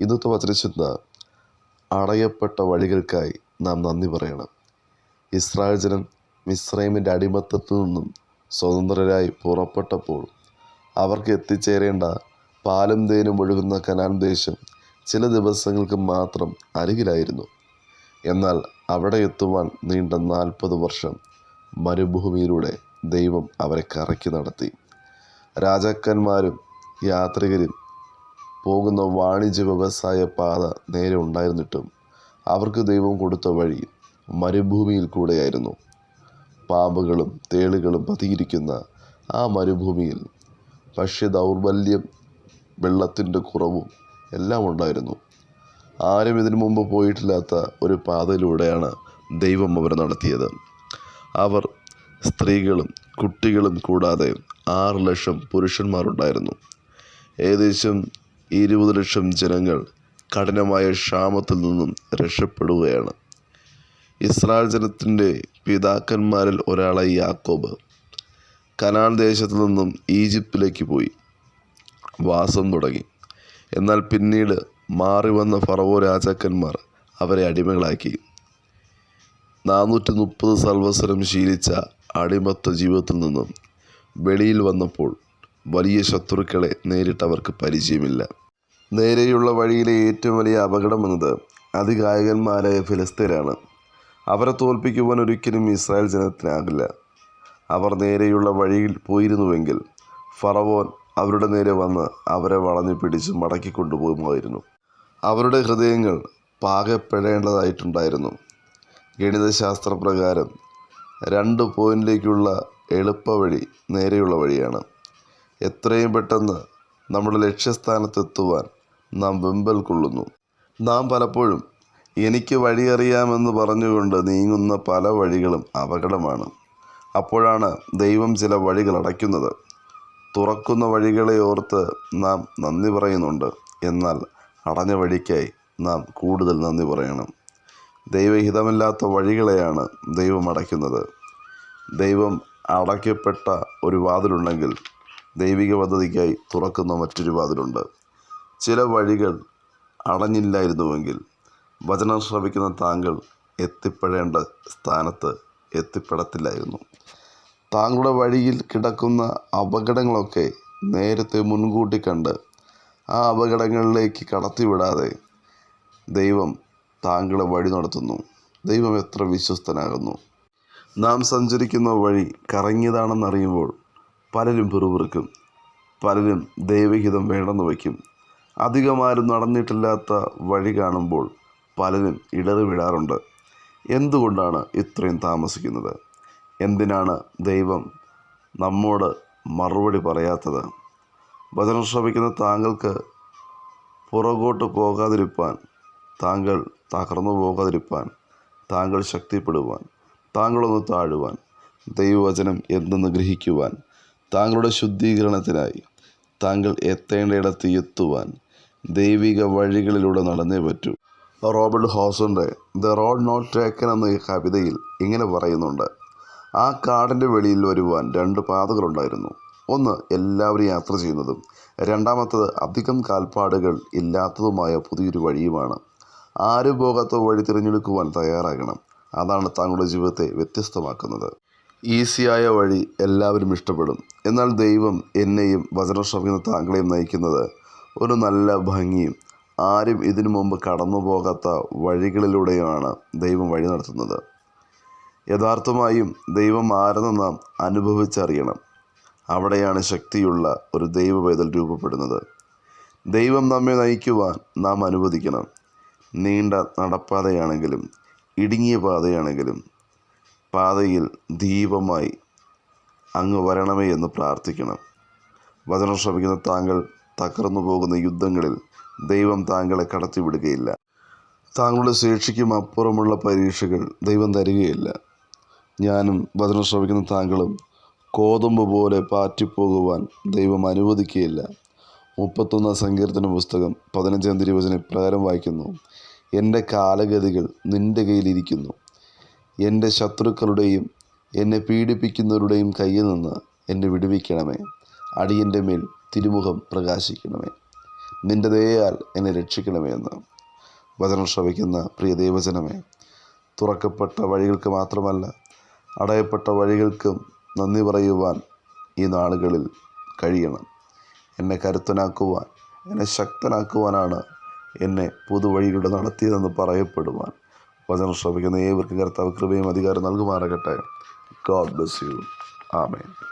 ഇന്നത്തെ വചനചിന്ത അടയപ്പെട്ട വഴികൾക്കായി നാം നന്ദി പറയണം. ഇസ്രായേൽ ജനം മിസ്രൈമിന്റെ അടിമത്തത്തിൽ നിന്നും സ്വതന്ത്രരായി പുറപ്പെട്ടപ്പോൾ അവർക്ക് എത്തിച്ചേരേണ്ട പാലും തേനും ഒഴുകുന്ന കനാൻ ദേശം ചില ദിവസങ്ങൾക്ക് മാത്രം അരികിലായിരുന്നു. എന്നാൽ അവിടെ എത്തുവാൻ നീണ്ട നാൽപ്പത് വർഷം മരുഭൂമിയിലൂടെ ദൈവം അവരെ കറക്കി നടത്തി. രാജാക്കന്മാരും യാത്രികരും പോകുന്ന വാണിജ്യ വ്യവസായ പാത നേരെ ഉണ്ടായിരുന്നിട്ടും അവർക്ക് ദൈവം കൊടുത്ത വഴി മരുഭൂമിയിൽ കൂടെയായിരുന്നു. പാമ്പുകളും തേളുകളും പതിയിരിക്കുന്ന ആ മരുഭൂമിയിൽ ഭക്ഷ്യ ദൗർബല്യം വെള്ളത്തിന്റെ കുറവും എല്ലാം ഉണ്ടായിരുന്നു. ആരും ഇതിനു മുമ്പ് പോയിട്ടില്ലാത്ത ഒരു പാതയിലൂടെയാണ് ദൈവം അവർ നടത്തിയത്. അവർ സ്ത്രീകളും കുട്ടികളും കൂടാതെ ആറ് ലക്ഷം പുരുഷന്മാരുണ്ടായിരുന്നു. ഏകദേശം ഇരുപത് ലക്ഷം ജനങ്ങൾ കഠിനമായ ക്ഷാമത്തിൽ നിന്നും രക്ഷപ്പെടുകയാണ്. ഇസ്രായേൽ ജനത്തിന്റെ പിതാക്കന്മാരിൽ ഒരാളായി യാക്കോബ് കനാൻ ദേശത്തു നിന്നും ഈജിപ്തിലേക്ക് പോയി. വാസം തുടങ്ങി. എന്നാൽ പിന്നീട് മാറി വന്ന ഫറവോ രാജാക്കന്മാർ അവരെ അടിമകളാക്കി. നാനൂറ്റി മുപ്പത് സർവസരം ശീലിച്ച അടിമത്ത ജീവിതത്തിൽ നിന്നും വെളിയിൽ വന്നപ്പോൾ വലിയ ശത്രുക്കളെ നേരിട്ടവർക്ക് പരിചയമില്ല. നേരെയുള്ള വഴിയിലെ ഏറ്റവും വലിയ അപകടം എന്നത് അതികായകന്മാരായ ഫിലിസ്തീനാണ്. അവരെ തോൽപ്പിക്കുവാൻ ഒരിക്കലും ഇസ്രായേൽ ജനത്തിനാകില്ല. അവർ നേരെയുള്ള വഴിയിൽ പോയിരുന്നുവെങ്കിൽ ഫറവോൻ അവരുടെ നേരെ വന്ന് അവരെ വളഞ്ഞു പിടിച്ച് മടക്കി കൊണ്ടുപോകുമായിരുന്നു. അവരുടെ ഹൃദയങ്ങൾ പാകപ്പെടേണ്ടതായിട്ടുണ്ടായിരുന്നു. ഗണിതശാസ്ത്ര പ്രകാരം രണ്ട് പോയിന്റിലേക്കുള്ള എളുപ്പവഴി നേരെയുള്ള വഴിയാണ്. എത്രയും പെട്ടെന്ന് നമ്മുടെ ലക്ഷ്യസ്ഥാനത്തെത്തുവാൻ നാം വെമ്പൽ കൊള്ളുന്നു നാം പലപ്പോഴും എനിക്ക് വഴിയറിയാമെന്ന് പറഞ്ഞുകൊണ്ട് നീങ്ങുന്ന പല വഴികളും അപകടമാണ്. അപ്പോഴാണ് ദൈവം ചില വഴികൾ അടയ്ക്കുന്നത്. തുറക്കുന്ന വഴികളെ ഓർത്ത് നാം നന്ദി പറയുന്നുണ്ട്. എന്നാൽ അടഞ്ഞ വഴിക്കായി നാം കൂടുതൽ നന്ദി പറയണം. ദൈവഹിതമില്ലാത്ത വഴികളെയാണ് ദൈവം അടയ്ക്കുന്നത്. ദൈവം അടയ്ക്കപ്പെട്ട ഒരു വാതിലുണ്ടെങ്കിൽ ദൈവിക പദ്ധതിക്കായി തുറക്കുന്ന മറ്റൊരു വാതിലുണ്ട്. ചില വഴികൾ അടഞ്ഞില്ലായിരുന്നുവെങ്കിൽ വചനം ശ്രവിക്കുന്ന താങ്കൾ എത്തിപ്പെടേണ്ട സ്ഥാനത്ത് എത്തിപ്പെടത്തില്ലായിരുന്നു. താങ്കളുടെ വഴിയിൽ കിടക്കുന്ന അപകടങ്ങളൊക്കെ നേരത്തെ മുൻകൂട്ടി കണ്ട് ആ അപകടങ്ങളിലേക്ക് കടത്തിവിടാതെ ദൈവം താങ്കളെ വഴി നടത്തുന്നു. ദൈവം എത്ര വിശ്വസ്തനാകുന്നു. നാം സഞ്ചരിക്കുന്ന വഴി കറങ്ങിയതാണെന്നറിയുമ്പോൾ പലരും പിറുപിറുക്കും. പലരും ദൈവഹിതം വേണ്ടെന്ന് വയ്ക്കും. അധികമാരും നടന്നിട്ടില്ലാത്ത വഴി കാണുമ്പോൾ പലരും ഇടറി വിടാറുണ്ട് എന്തുകൊണ്ടാണ് ഇത്രയും താമസിക്കുന്നത്? എന്തിനാണ് ദൈവം നമ്മോട് മറുപടി പറയാത്തത്? വചനം ശ്രമിക്കുന്ന താങ്കൾക്ക് പുറകോട്ട് പോകാതിരിപ്പാൻ താങ്കൾ തകർന്നു പോകാതിരിപ്പാൻ താങ്കൾ ശക്തിപ്പെടുവാൻ താങ്കളൊന്ന് താഴുവാൻ ദൈവവചനം എന്തെന്ന് ഗ്രഹിക്കുവാൻ താങ്കളുടെ ശുദ്ധീകരണത്തിനായി താങ്കൾ എത്തേണ്ടയിടത്ത് എത്തുവാൻ ദൈവിക വഴികളിലൂടെ നടന്നേ പറ്റൂ. റോബർട്ട് ഹോസന്റെ ദ റോഡ് നോട്ട് ടേക്കൻ എന്ന ഈ കവിതയിൽ ഇങ്ങനെ പറയുന്നുണ്ട്. ആ കാടിന്റെ വെളിയിൽ വരുവാൻ രണ്ട് പാതകളുണ്ടായിരുന്നു ഒന്ന് എല്ലാവരും യാത്ര ചെയ്യുന്നതും. രണ്ടാമത്തത് അധികം കാൽപ്പാടുകൾ ഇല്ലാത്തതുമായ പുതിയൊരു വഴിയുമാണ്. ആരും പോകാത്ത വഴി തിരഞ്ഞെടുക്കുവാൻ തയ്യാറാകണം. അതാണ് താങ്കളുടെ ജീവിതത്തെ വ്യത്യസ്തമാക്കുന്നത്. ഈസിയായ വഴി എല്ലാവരും ഇഷ്ടപ്പെടും. എന്നാൽ ദൈവം എന്നെയും വചനം ശ്രമിക്കുന്ന താങ്കളെയും നയിക്കുന്നത് ഒരു നല്ല ഭംഗിയും ആരും ഇതിനു മുമ്പ് കടന്നു പോകാത്ത വഴികളിലൂടെയാണ് ദൈവം വഴി നടത്തുന്നത്. യഥാർത്ഥമായും ദൈവം ആരെന്ന് നാം അനുഭവിച്ചറിയണം. അവിടെയാണ് ശക്തിയുള്ള ഒരു ദൈവ പൈതൽ രൂപപ്പെടുന്നത്. ദൈവം നമ്മെ നയിക്കുവാൻ നാം അനുവദിക്കണം. നീണ്ട നടപ്പാതയാണെങ്കിലും ഇടുങ്ങിയ പാതയാണെങ്കിലും പാതയിൽ ദീപമായി അങ്ങ് വരണമേ എന്ന് പ്രാർത്ഥിക്കണം. വചനം ശ്രമിക്കുന്ന താങ്കൾ തകർന്നു പോകുന്ന യുദ്ധങ്ങളിൽ ദൈവം താങ്കളെ കടത്തിവിടുകയില്ല. താങ്കളുടെ ശേഷിക്കും അപ്പുറമുള്ള പരീക്ഷകൾ ദൈവം തരികയില്ല. ഞാനും വചനം ശ്രമിക്കുന്ന താങ്കളും കോതമ്പ് പോലെ പാറ്റിപ്പോകുവാൻ ദൈവം അനുവദിക്കുകയില്ല. മുപ്പത്തൊന്നാം സങ്കീർത്തന പുസ്തകം പതിനഞ്ചാം തിരുവചന പ്രകാരം വായിക്കുന്നു. എന്റെ കാലഗതികൾ നിന്റെ കയ്യിലിരിക്കുന്നു എന്റെ ശത്രുക്കളുടെയും എന്നെ പീഡിപ്പിക്കുന്നവരുടെയും കയ്യിൽ നിന്ന് എന്നെ വിടുവിക്കണമേ. അടിയന്റെ മേൽ തിരുമുഖം പ്രകാശിക്കണമേ. നിന്റെ ദയയാൽ എന്നെ രക്ഷിക്കണമേ എന്ന് വചനം ശ്രവിക്കുന്ന പ്രിയ ദൈവജനമേ തുറക്കപ്പെട്ട വഴികൾക്ക് മാത്രമല്ല അടയപ്പെട്ട വഴികൾക്കും നന്ദി പറയുവാൻ ഈ നാളുകളിൽ കഴിയണം. എന്നെ കരുത്തനാക്കുവാൻ എന്നെ ശക്തനാക്കുവാനാണ് എന്നെ പുതുവഴിയിലൂടെ നടത്തിയതെന്ന് പറയപ്പെടുവാൻ വചനം ശ്രമിക്കുന്ന ഏവർക്കും കർത്താവ് കൃപയും അധികാരം നൽകുമാറാകട്ടെ. God bless you amen.